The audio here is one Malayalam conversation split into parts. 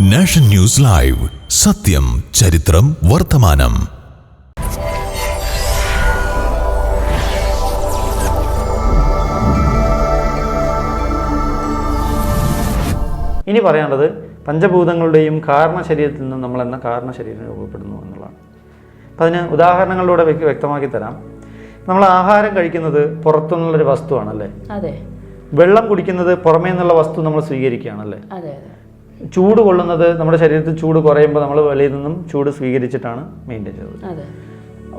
Nation news live. സത്യം ചരിത്രം വർത്തമാനം. ഇനി പറയേണ്ടത് പഞ്ചഭൂതങ്ങളുടെയും കാരണ ശരീരത്തിൽ നിന്നും നമ്മൾ എന്ന കാരണ ശരീരം രൂപപ്പെടുന്നു എന്നുള്ളതാണ്. അപ്പം അതിന് ഉദാഹരണങ്ങളിലൂടെ വ്യക്ത- വ്യക്തമാക്കി തരാം. നമ്മൾ ആഹാരം കഴിക്കുന്നത് പുറത്തുനിന്നുള്ളൊരു വസ്തുവാണല്ലേ? അതെ. വെള്ളം കുടിക്കുന്നത് പുറമേ നിന്നുള്ള വസ്തു നമ്മൾ സ്വീകരിക്കുകയാണല്ലേ? ചൂട് കൊള്ളുന്നത് നമ്മുടെ ശരീരത്തിൽ ചൂട് കുറയുമ്പോൾ നമ്മൾ വെളിയിൽ നിന്നും ചൂട് സ്വീകരിച്ചിട്ടാണ് മെയിന്റെയിൻ ചെയ്യുന്നത്.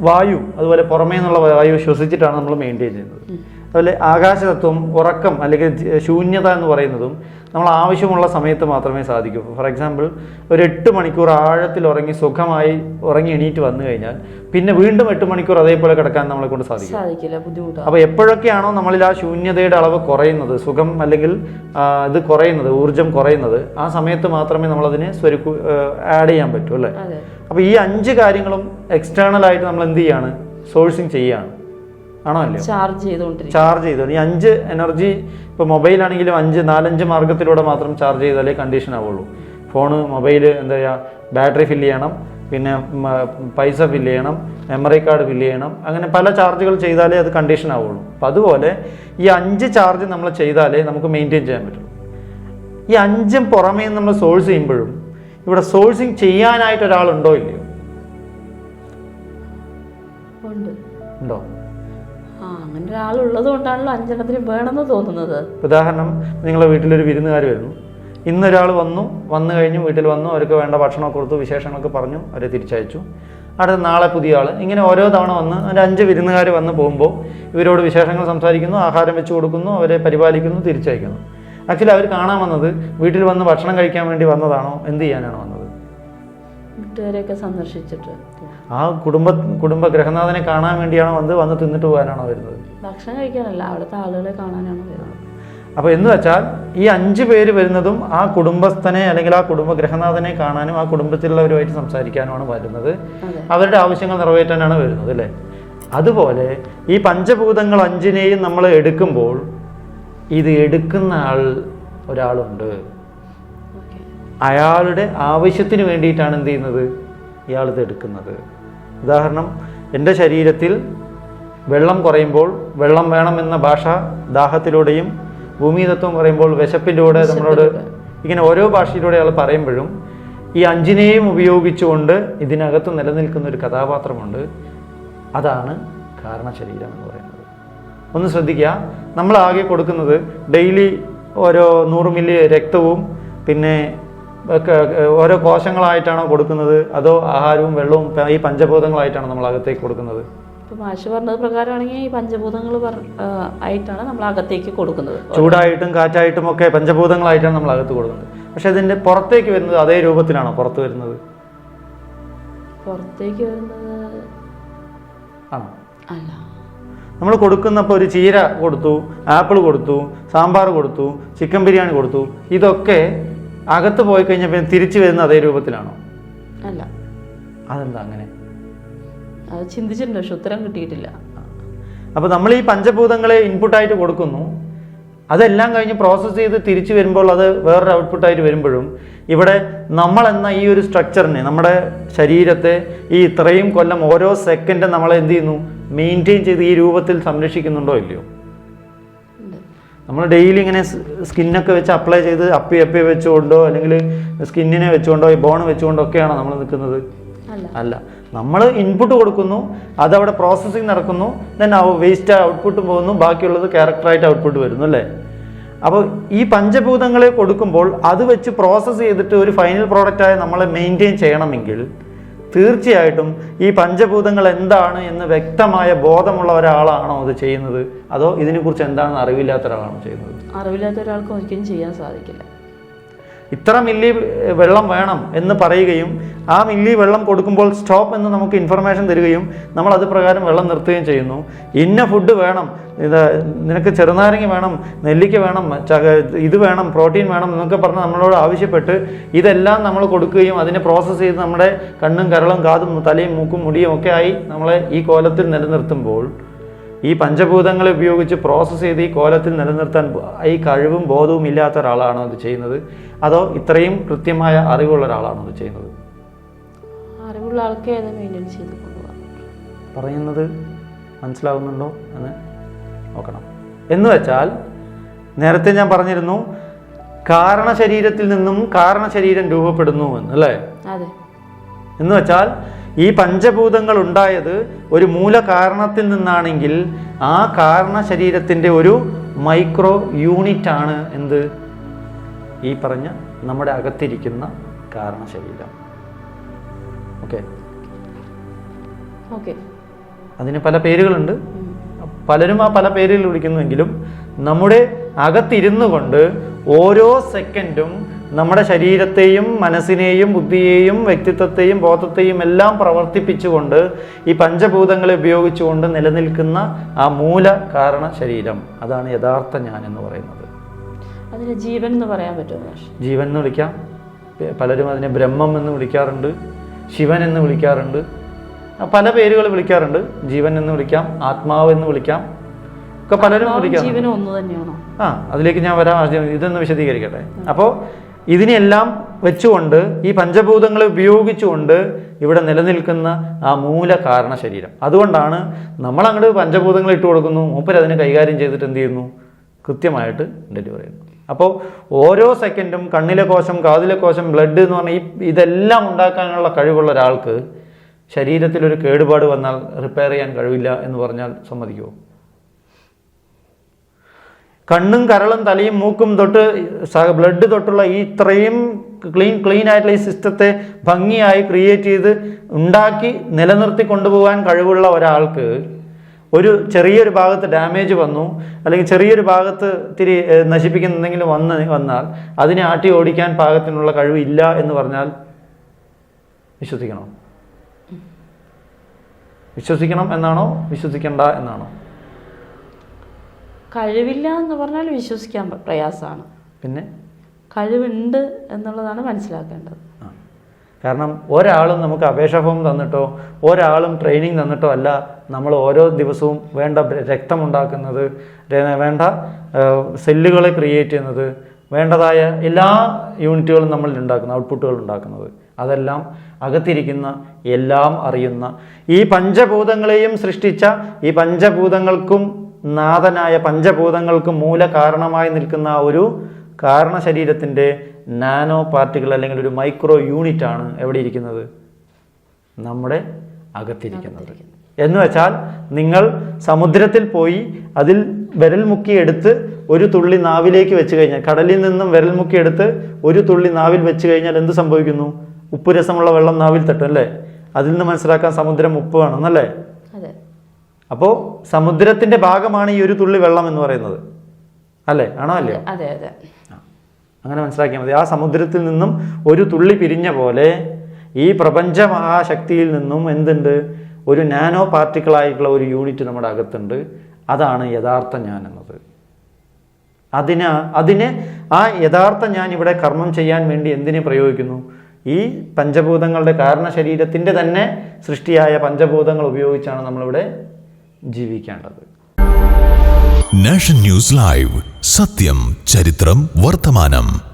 വായു അതുപോലെ പുറമേ നിന്നുള്ള വായു ശ്വസിച്ചിട്ടാണ് നമ്മൾ മെയിന്റെയിൻ ചെയ്യുന്നത്. അതുപോലെ ആകാശതത്വം ഉറക്കം അല്ലെങ്കിൽ ശൂന്യത എന്ന് പറയുന്നതും നമ്മൾ ആവശ്യമുള്ള സമയത്ത് മാത്രമേ സാധിക്കൂ. ഫോർ എക്സാമ്പിൾ ഒരു എട്ട് മണിക്കൂർ ആഴത്തിൽ ഉറങ്ങി സുഖമായി ഉറങ്ങി എണീറ്റ് വന്നു കഴിഞ്ഞാൽ പിന്നെ വീണ്ടും എട്ട് മണിക്കൂർ അതേപോലെ കിടക്കാൻ നമ്മളെ കൊണ്ട് സാധിക്കും സാധിക്കില്ല ബുദ്ധിമുട്ടാണ്. അപ്പോൾ എപ്പോഴൊക്കെയാണോ നമ്മളിൽ ആ ശൂന്യതയുടെ അളവ് കുറയുന്നത് സുഖം അല്ലെങ്കിൽ ഇത് കുറയുന്നത് ഊർജം കുറയുന്നത് ആ സമയത്ത് മാത്രമേ നമ്മളതിനെ സ്വരുക്കു ആഡ് ചെയ്യാൻ പറ്റൂ അല്ലേ? അപ്പൊ അപ്പോൾ ഈ അഞ്ച് കാര്യങ്ങളും എക്സ്റ്റേണൽ ആയിട്ട് നമ്മൾ എന്ത് ചെയ്യാണ്? സോഴ്സിങ് ചെയ്യാണ്. ആണോ അല്ലയോ? ചാർജ് ചെയ്തുകൊണ്ടിരിക്കും ചാർജ് ചെയ്തു. ഈ അഞ്ച് എനർജി ഇപ്പോൾ മൊബൈൽ ആണെങ്കിലും അഞ്ച് നാലഞ്ച് മാർഗത്തിലൂടെ മാത്രം ചാർജ് ചെയ്താലേ കണ്ടീഷൻ ആവുള്ളൂ. ഫോണ് മൊബൈൽ എന്താ പറയുക ബാറ്ററി ഫില്ല് ചെയ്യണം. പിന്നെ പൈസ ഫില്ല് ചെയ്യണം. മെമ്മറി കാർഡ് ഫില്ല് ചെയ്യണം. അങ്ങനെ പല ചാർജുകൾ ചെയ്താലേ അത് കണ്ടീഷൻ ആവുള്ളൂ. അപ്പം അതുപോലെ ഈ അഞ്ച് ചാർജ് നമ്മൾ ചെയ്താലേ നമുക്ക് മെയിന്റെയിൻ ചെയ്യാൻ പറ്റും. ഈ അഞ്ചും പുറമേ നമ്മൾ സോഴ്സ് ചെയ്യുമ്പോഴും ഇവിടെ സോഴ്സിങ് ചെയ്യാനായിട്ട് ഒരാളുണ്ടോ ഇല്ലയോ? ഉണ്ടോ? ആ അങ്ങനെ ഒരാളുള്ളത് കൊണ്ടാണല്ലോ അഞ്ചെണ്ണത്തിന് വേണമെന്ന് തോന്നുന്നത്. ഉദാഹരണം നിങ്ങളുടെ വീട്ടിലൊരു വിരുന്നുകാർ വരുന്നു. ഇന്നൊരാൾ വന്നു വന്നു കഴിഞ്ഞു വീട്ടിൽ വന്നു അവർക്ക് വേണ്ട ഭക്ഷണമൊക്കെ കൊടുത്തു വിശേഷങ്ങളൊക്കെ പറഞ്ഞു അവരെ തിരിച്ചയച്ചു. അടുത്ത നാളെ പുതിയ ആൾ ഇങ്ങനെ ഓരോ തവണ വന്ന് ഒരു അഞ്ച് വിരുന്നുകാർ വന്ന് പോകുമ്പോൾ ഇവരോട് വിശേഷങ്ങൾ സംസാരിക്കുന്നു ആഹാരം വെച്ച് കൊടുക്കുന്നു അവരെ പരിപാലിക്കുന്നു തിരിച്ചയക്കുന്നു. ആക്ച്വലി അവർ കാണാൻ വന്നത് വീട്ടിൽ വന്ന് ഭക്ഷണം കഴിക്കാൻ വേണ്ടി വന്നതാണോ എന്ത് ചെയ്യാനാണ് വന്നത്? വീട്ടുകാരെയൊക്കെ സന്ദർശിച്ചിട്ട്. ആ കുടുംബ കുടുംബ ഗ്രഹനാഥനെ കാണാൻ വേണ്ടിയാണോ വന്ന് വന്ന് തിന്നിട്ട് പോകാനാണോ വരുന്നത്? ഭക്ഷണം കഴിക്കാനല്ല അവിടുത്തെ ആളുകളെ കാണാനാണ് വരുന്നത്. അപ്പോൾ എന്ന് വെച്ചാൽ ഈ അഞ്ച് പേര് വരുന്നതും ആ കുടുംബസ്ഥനെ അല്ലെങ്കിൽ ആ കുടുംബ ഗ്രഹനാഥനെ കാണാനും ആ കുടുംബത്തിലുള്ളവരുമായിട്ട് സംസാരിക്കാനുമാണ് വരുന്നത്. അവരുടെ ആവശ്യങ്ങൾ നിറവേറ്റാനാണ് വരുന്നത് അല്ലേ? അതുപോലെ ഈ പഞ്ചഭൂതങ്ങൾ അഞ്ചിനെയും നമ്മൾ എടുക്കുമ്പോൾ ഇത് എടുക്കുന്ന ആൾ ഒരാളുണ്ട്. അയാളുടെ ആവശ്യത്തിന് വേണ്ടിയിട്ടാണ് എന്ത് ചെയ്യുന്നത്? ഇയാൾ ഇത് എടുക്കുന്നത്. ഉദാഹരണം എന്റെ ശരീരത്തിൽ വെള്ളം കുറയുമ്പോൾ വെള്ളം വേണമെന്ന ഭാഷ ദാഹത്തിലൂടെയും ഭൂമിതത്വം പറയുമ്പോൾ കൂടെ നമ്മളോട് ഇങ്ങനെ ഓരോ ഭാഷയിലൂടെ അയാൾ പറയുമ്പോഴും ഈ അഞ്ചിനെയും ഉപയോഗിച്ചുകൊണ്ട് ഇതിനകത്ത് നിലനിൽക്കുന്ന ഒരു കഥാപാത്രമുണ്ട്. അതാണ് കാരണശരീരം എന്ന് പറയുന്നത്. ഒന്ന് ശ്രദ്ധിക്കുക നമ്മൾ ആകെ കൊടുക്കുന്നത് ഡെയിലി ഓരോ നൂറ് മില്ലി രക്തവും പിന്നെ ഓരോ കോശങ്ങളായിട്ടാണോ കൊടുക്കുന്നത്? അതോ ആഹാരവും വെള്ളവും ഈ പഞ്ചഭൂതങ്ങളായിട്ടാണോ നമ്മൾ അകത്തേക്ക് കൊടുക്കുന്നത്? ഇപ്പൊ മാഷ് പറഞ്ഞത് പ്രകാരമാണെങ്കിൽ ഈ പഞ്ചഭൂതങ്ങൾ ആയിട്ടാണ് നമ്മൾ അകത്തേക്ക് കൊടുക്കുന്നത്. ചൂടായിട്ടും കാറ്റായിട്ടും ഒക്കെ പഞ്ചഭൂതങ്ങളായിട്ടാണ് നമ്മൾ അകത്ത് കൊടുക്കുന്നത്. പക്ഷെ ഇതിന്റെ പുറത്തേക്ക് വരുന്നത് അതേ രൂപത്തിലാണോ പുറത്ത് വരുന്നത്? പുറത്തേക്ക് വരുന്നത് ആണോ? അല്ല. നമ്മൾ കൊടുക്കുന്നപ്പോൾ ഒരു ചീര കൊടുത്തു ആപ്പിൾ കൊടുത്തു സാമ്പാർ കൊടുത്തു ചിക്കൻ ബിരിയാണി കൊടുത്തു ഇതൊക്കെ അകത്ത് പോയി കഴിഞ്ഞാൽ പിന്നെ തിരിച്ചു വരുന്ന അതേ രൂപത്തിലാണോ? അല്ല. അതെന്താ അങ്ങനെ? അത് ചിന്തിച്ചിട്ടുണ്ട് പക്ഷെ ഉത്തരം കിട്ടിയിട്ടില്ല. അപ്പോൾ നമ്മൾ ഈ പഞ്ചഭൂതങ്ങളെ ഇൻപുട്ടായിട്ട് കൊടുക്കുന്നു. അതെല്ലാം കഴിഞ്ഞ് പ്രോസസ്സ് ചെയ്ത് തിരിച്ചു വരുമ്പോൾ അത് വേറൊരു ഔട്ട്പുട്ടായിട്ട് വരുമ്പോഴും ഇവിടെ നമ്മൾ എന്ന ഈ ഒരു സ്ട്രക്ചറിനെ നമ്മുടെ ശരീരത്തെ ഈ ഇത്രയും കൊല്ലം ഓരോ സെക്കൻഡും നമ്മൾ എന്ത് ചെയ്യുന്നു? മെയിന്റെയിൻ ചെയ്ത് ഈ രൂപത്തിൽ സംരക്ഷിക്കുന്നുണ്ടോ ഇല്ലയോ? നമ്മൾ ഡെയിലി ഇങ്ങനെ സ്കിന്നൊക്കെ വെച്ച് അപ്ലൈ ചെയ്ത് അപ്പി അപ്പി വെച്ചുകൊണ്ടോ അല്ലെങ്കിൽ സ്കിന്നിനെ വെച്ചുകൊണ്ടോ ഈ ബോൺ വെച്ചുകൊണ്ടോ ഒക്കെയാണോ നമ്മൾ നിൽക്കുന്നത്. അല്ല. അല്ല. നമ്മൾ ഇൻപുട്ട് കൊടുക്കുന്നു അതവിടെ പ്രോസസ്സിങ് നടക്കുന്നു ദെൻ വേസ്റ്റ് ഔട്ട്പുട്ട് പോകുന്നു ബാക്കിയുള്ളത് ക്യാരക്ടറായിട്ട് ഔട്ട്പുട്ട് വരുന്നു അല്ലേ? അപ്പോൾ ഈ പഞ്ചഭൂതങ്ങളെ കൊടുക്കുമ്പോൾ അത് വെച്ച് പ്രോസസ്സ് ചെയ്തിട്ട് ഒരു ഫൈനൽ പ്രോഡക്റ്റായി നമ്മളെ മെയിന്റെയിൻ ചെയ്യണമെങ്കിൽ തീർച്ചയായിട്ടും ഈ പഞ്ചഭൂതങ്ങൾ എന്താണ് എന്ന് വ്യക്തമായ ബോധമുള്ള ഒരാളാണോ അത് ചെയ്യുന്നത്? അതോ ഇതിനെക്കുറിച്ച് എന്താണെന്ന് അറിവില്ലാത്ത ഒരാളാണോ ചെയ്യുന്നത്? അറിവില്ലാത്ത ഒരാൾക്ക് ഒരിക്കലും ചെയ്യാൻ സാധിക്കില്ല. ഇത്ര മില്ലി വെള്ളം വേണം എന്ന് പറയുകയും ആ മില്ലി വെള്ളം കൊടുക്കുമ്പോൾ സ്റ്റോപ്പ് എന്ന് നമുക്ക് ഇൻഫർമേഷൻ തരികയും നമ്മൾ അത് പ്രകാരം വെള്ളം നിർത്തുകയും ചെയ്യുന്നു. ഇന്ന ഫുഡ് വേണം. ഇത് നിനക്ക് ചെറുനാരങ്ങ വേണം നെല്ലിക്ക വേണം ഇത് വേണം പ്രോട്ടീൻ വേണം എന്നൊക്കെ പറഞ്ഞ് നമ്മളോട് ആവശ്യപ്പെട്ട് ഇതെല്ലാം നമ്മൾ കൊടുക്കുകയും അതിനെ പ്രോസസ്സ് ചെയ്ത് നമ്മുടെ കണ്ണും കരളും കാതും തലയും മൂക്കും മുടിയും ഒക്കെ ആയി നമ്മളെ ഈ കോലത്തിൽ നിലനിർത്തുമ്പോൾ ഈ പഞ്ചഭൂതങ്ങളെ ഉപയോഗിച്ച് പ്രോസസ്സ് ചെയ്ത് ഈ കോലത്തിൽ നിലനിർത്താൻ ഈ കഴിവും ബോധവും ഇല്ലാത്ത ഒരാളാണോ അത് ചെയ്യുന്നത്? അതോ ഇത്രയും കൃത്യമായ അറിവുള്ള ഒരാളാണോ അത് ചെയ്യുന്നത്? അറിവുള്ള ആൾക്കേ ചെയ്ത് പറയുന്നത് മനസ്സിലാവുന്നുണ്ടോ എന്ന് നോക്കണം. എന്ന് വെച്ചാൽ നേരത്തെ ഞാൻ പറഞ്ഞിരുന്നു കാരണശരീരത്തിൽ നിന്നും കാരണശരീരം രൂപപ്പെടുന്നു എന്ന് അല്ലേ? എന്ന് വെച്ചാൽ ഈ പഞ്ചഭൂതങ്ങൾ ഉണ്ടായത് ഒരു മൂല കാരണത്തിൽ നിന്നാണെങ്കിൽ ആ കാരണ ശരീരത്തിന്റെ ഒരു മൈക്രോ യൂണിറ്റ് ആണ് എന്ത്? ഈ പറഞ്ഞ നമ്മുടെ അകത്തിരിക്കുന്ന കാരണ ശരീരം ഓക്കെ. ഓക്കെ. അതിന് പല പേരുകളുണ്ട്. പലരും ആ പല പേരിൽ വിളിക്കുന്നുവെങ്കിലും നമ്മുടെ അകത്തിരുന്നു കൊണ്ട് ഓരോ സെക്കൻഡും നമ്മുടെ ശരീരത്തെയും മനസ്സിനെയും ബുദ്ധിയെയും വ്യക്തിത്വത്തെയും ബോധത്തെയും എല്ലാം പ്രവർത്തിപ്പിച്ചുകൊണ്ട് ഈ പഞ്ചഭൂതങ്ങളെ ഉപയോഗിച്ചുകൊണ്ട് നിലനിൽക്കുന്ന ആ മൂല കാരണ ശരീരം. അതാണ് യഥാർത്ഥ ഞാൻ എന്ന് പറയുന്നത്. അതിന് ജീവൻ എന്ന് പറയാൻ പറ്റുമോ? ജീവൻ എന്ന് വിളിക്കാം. പലരും അതിനെ ബ്രഹ്മം എന്ന് വിളിക്കാറുണ്ട് ശിവൻ എന്ന് വിളിക്കാറുണ്ട് പല പേരുകൾ വിളിക്കാറുണ്ട്. ജീവൻ എന്ന് വിളിക്കാം ആത്മാവ് എന്ന് വിളിക്കാം ഒക്കെ പലരും വിളിക്കാം ആ അതിലേക്ക് ഞാൻ വരാം. ഇതൊന്ന് വിശദീകരിക്കട്ടെ. അപ്പോൾ ഇതിനെല്ലാം വെച്ചുകൊണ്ട് ഈ പഞ്ചഭൂതങ്ങളെ ഉപയോഗിച്ചുകൊണ്ട് ഇവിടെ നിലനിൽക്കുന്ന ആ മൂല കാരണ ശരീരം. അതുകൊണ്ടാണ് നമ്മൾ അങ്ങോട്ട് പഞ്ചഭൂതങ്ങൾ ഇട്ട് കൊടുക്കുന്നു. മൂപ്പർ അതിനെ കൈകാര്യം ചെയ്തിട്ട് എന്ത് ചെയ്യുന്നു? കൃത്യമായിട്ട് ഡെലിവറി ചെയ്യുന്നു. അപ്പോൾ ഓരോ സെക്കൻഡും കണ്ണിലെ കോശം കാതിലെ കോശം ബ്ലഡ് എന്ന് പറഞ്ഞാൽ ഈ ഇതെല്ലാം ഉണ്ടാക്കാനുള്ള കഴിവുള്ള ഒരാൾക്ക് ശരീരത്തിൽ ഒരു കേടുപാട് വന്നാൽ റിപ്പയർ ചെയ്യാൻ കഴിവില്ല എന്ന് പറഞ്ഞാൽ സമ്മതിക്കുമോ കണ്ണും കരളും തലയും മൂക്കും തൊട്ട് ബ്ലഡ് തൊട്ടുള്ള ഈ ഇത്രയും ക്ലീൻ ക്ലീൻ ആയിട്ടുള്ള ഈ സിസ്റ്റത്തെ ഭംഗിയായി ക്രിയേറ്റ് ചെയ്ത് ഉണ്ടാക്കി നിലനിർത്തി കൊണ്ടുപോകാൻ കഴിവുള്ള ഒരാൾക്ക് ഒരു ചെറിയൊരു ഭാഗത്ത് ഡാമേജ് വന്നു അല്ലെങ്കിൽ ചെറിയൊരു ഭാഗത്ത് ഏഹ്, നശിപ്പിക്കുന്ന എന്തെങ്കിലും വന്ന് വന്നാൽ അതിനെ ആട്ടി ഓടിക്കാൻ പാകത്തിനുള്ള കഴിവില്ല എന്ന് പറഞ്ഞാൽ വിശ്വസിക്കണോ? വിശ്വസിക്കണം എന്നാണോ? വിശ്വസിക്കണ്ട എന്നാണോ? കഴിവില്ല എന്ന് പറഞ്ഞാൽ വിശ്വസിക്കാൻ പ്രയാസമാണ്. പിന്നെ? കഴിവുണ്ട് എന്നുള്ളതാണ് മനസ്സിലാക്കേണ്ടത്. കാരണം ഒരാളും നമുക്ക് അപേക്ഷാ ഫോം തന്നിട്ടോ ഒരാളും ട്രെയിനിങ് തന്നിട്ടോ അല്ല നമ്മൾ ഓരോ ദിവസവും വേണ്ട രക്തമുണ്ടാക്കുന്നത് വേണ്ട സെല്ലുകളെ ക്രിയേറ്റ് ചെയ്യുന്നത് വേണ്ടതായ എല്ലാ യൂണിറ്റുകളും നമ്മൾ ഉണ്ടാക്കുന്നത് ഔട്ട്പുട്ടുകൾ ഉണ്ടാക്കുന്നത് അതെല്ലാം അകത്തിരിക്കുന്ന എല്ലാം അറിയുന്ന ഈ പഞ്ചഭൂതങ്ങളെയും സൃഷ്ടിച്ച ഈ പഞ്ചഭൂതങ്ങൾക്കും നാഥനായ പഞ്ചഭൂതങ്ങൾക്ക് മൂല കാരണമായി നിൽക്കുന്ന ഒരു കാരണ ശരീരത്തിന്റെ നാനോ പാർട്ടികൾ അല്ലെങ്കിൽ ഒരു മൈക്രോ യൂണിറ്റ് ആണ് എവിടെ ഇരിക്കുന്നത്? നമ്മുടെ അകത്തിരിക്കുന്നത്. എന്ന് വെച്ചാൽ നിങ്ങൾ സമുദ്രത്തിൽ പോയി അതിൽ വിരൽ മുക്കി എടുത്ത് ഒരു തുള്ളി നാവിലേക്ക് വെച്ച് കഴിഞ്ഞാൽ കടലിൽ നിന്നും വിരൽ മുക്കി എടുത്ത് ഒരു തുള്ളി നാവിൽ വെച്ച് കഴിഞ്ഞാൽ എന്ത് സംഭവിക്കുന്നു? ഉപ്പ് രസമുള്ള വെള്ളം നാവിൽ തട്ടും അല്ലേ? അതിൽ നിന്ന് മനസ്സിലാക്കാൻ സമുദ്രം ഉപ്പ് വേണമെന്നല്ലേ അതെ അപ്പോൾ സമുദ്രത്തിന്റെ ഭാഗമാണ് ഈ ഒരു തുള്ളി വെള്ളം എന്ന് പറയുന്നത്. അല്ലേ? ആണോ അല്ലയോ? അതെ അതെ അങ്ങനെ മനസ്സിലാക്കിയാൽ മതി. ആ സമുദ്രത്തിൽ നിന്നും ഒരു തുള്ളി പിരിഞ്ഞ പോലെ ഈ പ്രപഞ്ച മഹാശക്തിയിൽ നിന്നും എന്തുണ്ട്? ഒരു നാനോ പാർട്ടിക്കിളായിട്ടുള്ള ഒരു യൂണിറ്റ് നമ്മുടെ അകത്തുണ്ട്. അതാണ് യഥാർത്ഥ ഞാൻ എന്നത്. അതിന് അതിനെ ആ യഥാർത്ഥ ഞാൻ ഇവിടെ കർമ്മം ചെയ്യാൻ വേണ്ടി എന്തിനെ പ്രയോഗിക്കുന്നു? ഈ പഞ്ചഭൂതങ്ങളുടെ കാരണ ശരീരത്തിന്റെ തന്നെ സൃഷ്ടിയായ പഞ്ചഭൂതങ്ങൾ ഉപയോഗിച്ചാണ് നമ്മളിവിടെ ജീവിക്കേണ്ടത്. നാഷൻ ന്യൂസ് ലൈവ് സത്യം ചരിത്രം വർത്തമാനം